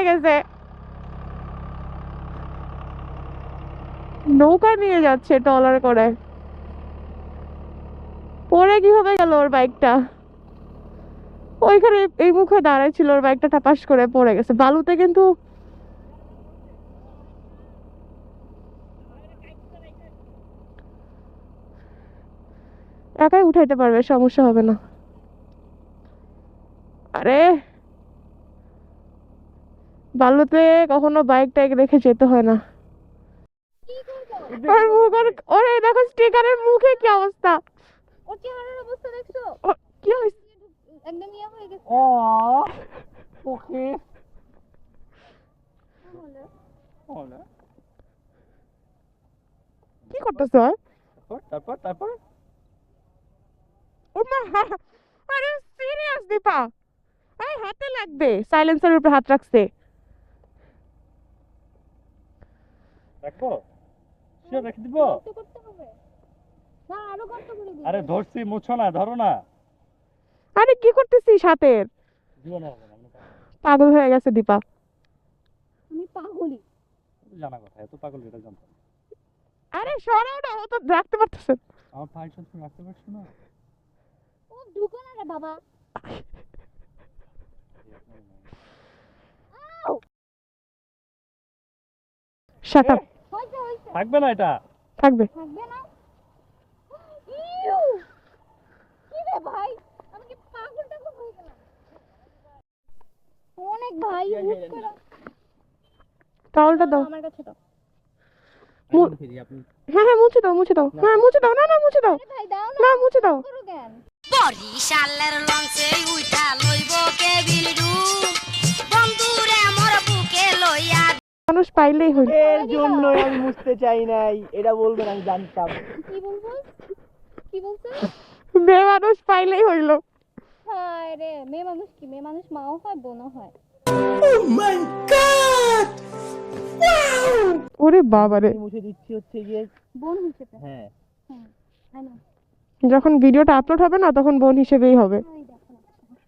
পড়ে গেছে। নৌকা নিয়ে যাচ্ছে টলার করে। পরে কীভাবে গেল ওর বাইকটা? ওইখানে এই মুখে দাঁড়ায় ছিল, ওর বাইকটা টাপাস করে পড়ে গেছে। বালুতে কিন্তু একাই উঠাইতে পারবে, সমস্যা হবে না। আরে! বালুতে কখনো বাইক টাইক রেখে যেতে হয় না। ওর মুখ ওর ওরে দেখো স্টিকারের মুখে কি অবস্থা? ওর চেহারার অবস্থা দেখছ? কি হয়েছে একদম ইয়া হয়ে গেছে। ও ওকে। কি করতেছ তারপর তারপর তারপর? ও মা আরে সিরিয়াস দীপা। আরে হাতে লাগবে। সাইলেন্সারের উপরে হাত রাখছে। রাখব শিওর রেখে দিব? আরও ধরছি মুছো না ধরো না। আরে কি করতেছিস হাতের পাগল। হয়ে গেছে দীপা। আমি পাগলি জানা কথা এত পাগল এটা জানতাম আরে সরাও না ও তো রাখতে পারতেছে। আমার সাথে রাখতে পারছ না? ও ঢুকো না রে বাবা। Shut up. থাকবে না এটা? থাকবে। থাকবে না? ইউ! কি রে ভাই? আমি কি পাগল টাগল হয়ে গেলাম? অনেক ভাই টাওয়ালটা দাও। আমার কাছে দাও। মু- ফিরি আপনি হ্যাঁ হ্যাঁ মুছে দাও মুছে দাও। হ্যাঁ মুছে দাও না না মুছে দাও। আরে ভাই দাও না মুছে দাও। বরিশালের লঞ্চে উইঠা লইব কেবিল রুম পাইলেই হইল। এর জন্য আমি মুছতে চাই নাই এটা বলবেন আমি জানতাম। কি বলছো কি বলছো মেয়ে মানুষ পাইলেই হইল। হায় রে মেয়ে মানুষ কি? মেয়ে মানুষ মাও হয় বোনও হয়। ওরে বাবা রে। মুছে দিচ্ছি হচ্ছে গিয়ে। বোন হিসেবে? হ্যাঁ। নো যখন ভিডিওটা আপলোড হবে না তখন বোন হিসেবেই হবে।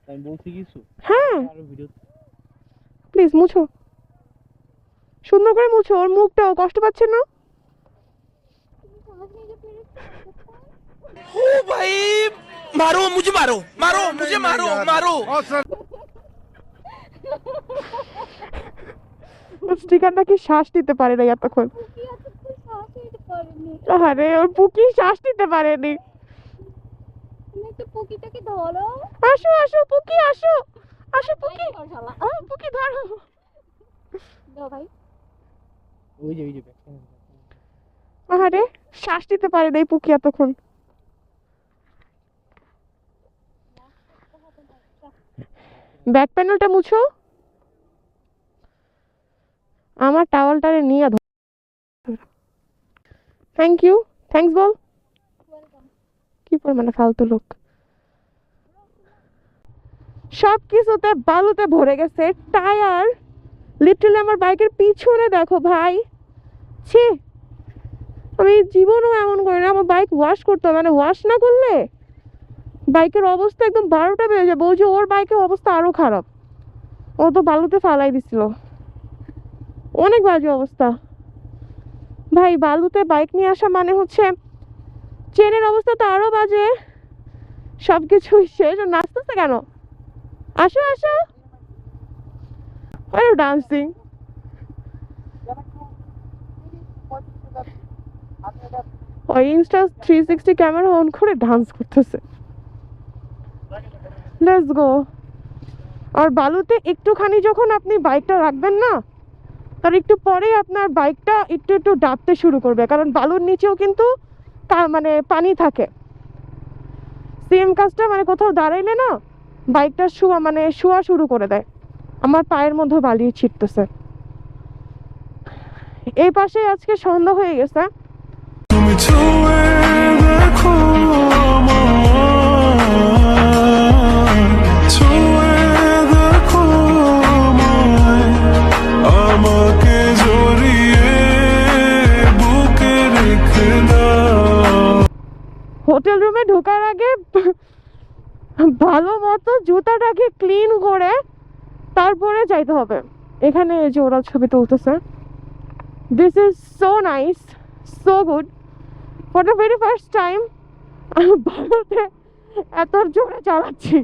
আমি বলছি কিছু? হ্যাঁ। ভিডিও প্লিজ মুছো। সুন্দর করে মুছো ওর মুখটাও কষ্ট পাচ্ছে না? ও ভাই মারো মুঝে মারো মারো মুঝে মারো মারো। স্টিকারটা কি শ্বাস নিতে পারে না এতক্ষণ? আরে ওর পুকি শ্বাস নিতে পারেনি। আসো আসো পুকি আসো। আসো পুকি। পুকি ধরো ভাই। ওই যে ওই যে আরে শ্বাস নিতে পারে নাই পুকি এতক্ষণ। ব্যাক প্যানেলটা মুছো। আমার টাওয়ালটারে নিয়ে ধর। থ্যাংক ইউ থ্যাঙ্কস বল। কি পরিমাণে ফালতু লোক। সব কিছুতে বালুতে ভরে গেছে। টায়ার লিটারালি আমার বাইকের পিছনে দেখো ভাই। ছি। আমি জীবনও এমন করি না, আমার বাইক ওয়াশ করতে হবে মানে ওয়াশ না করলে বাইকের অবস্থা একদম বারোটা বেড়ে যাবে। ওই যে ওর বাইকের অবস্থা আরও খারাপ। ও তো বালুতে ফালাই দিছিল। অনেক বাজে অবস্থা। ভাই, বালুতে বাইক নিয়ে আসা মানে হচ্ছে চেনের অবস্থা তো আরও বাজে। সব কিছুই শেষ। নাচতেছে কেন? আসো আসো। আরে ডান্সিং ওই Insta three sixty camera on করে ডান্স করতেছে। লেটস গো আর বালুতে একটুখানি যখন আপনি বাইকটা রাখবেন না, তার একটু পরেই আপনার বাইকটা একটু একটু ডাবতে শুরু করবে, কারণ বালুর নিচেও কিন্তু তা- মানে পানি থাকে। সেম কাজটা মানে কোথাও দাঁড়াইলে না বাইকটা শুয়া মানে শোয়া শুরু করে দেয়। আমার পায়ের মধ্যে বালি ছিটতেছে। এই পাশে আজকে সন্ধ্যা হয়ে গেছে। ঢোকার আগে ভালো মতো জুতাটাকে ক্লিন করে তারপরে যাইতে হবে। এখানে যে ওরা ছবি তুলতেছে। This is so nice so good for the very first time আমি ভারতে এত জোরে চালাচ্ছি।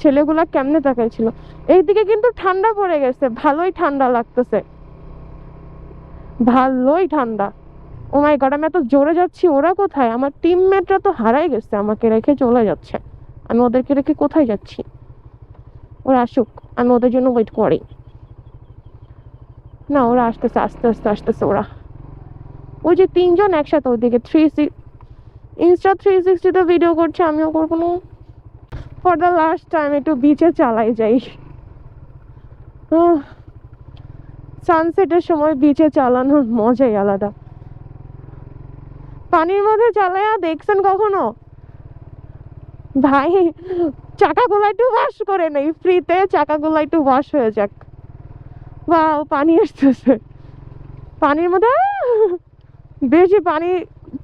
ছেলেগুলা কেমনে তাকাইছিল। এইদিকে কিন্তু ঠান্ডা পড়ে গেছে, ভালোই ঠান্ডা লাগতেছে। ভালোই ঠান্ডা। ও মাই গড আমি এত জোরে যাচ্ছি, ওরা কোথায়? আমার টিমমেটরা তো হারাই গেছে, আমাকে রেখে চলে যাচ্ছে। আমি ওদেরকে রেখে কোথায় যাচ্ছি? ওরা আসুক, আমি ওদের জন্য ওয়েট করি। না, ওরা আসতেছে, আস্তে আস্তে, আসতেছে ওরা। ওই যে তিনজন একসাথে ওইদিকে থ্রি সিক্স ইনস্টা থ্রি সিক্সটিতে ভিডিও করছে, আমিও করব না। ফর দ্য লাস্ট টাইম একটু বিচে চালাই যাই। সানসেটের সময় বিচে চালানোর মজাই আলাদা। পানির মধ্যে চালায়া দেখছেন কখনো? ভাই, চাকাগুলো একটু ওয়াশ করে নেই ফ্রিতে চাকাগুলো একটু ওয়াশ হয়ে যাক। বাও পানি আসতেছে। পানির মধ্যে বেশি পানি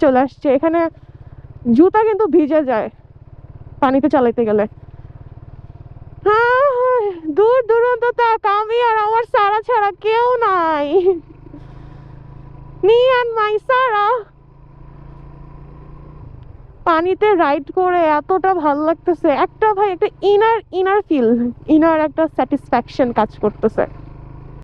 চলে আসছে। এখানে জুতা কিন্তু ভিজে যায় পানিতে চালাইতে গেলে। দূর দূরান্ত তাক আমি আর আমার সারা ছাড়া কেউ নাই। মি অ্যান্ড মাই সারা পানিতে রাইড করে এতটা ভালো লাগতেছে। একটা ভাই একটা ইনার ইনার ফিল ইনার একটা স্যাটিসফ্যাকশন কাজ করতেছে।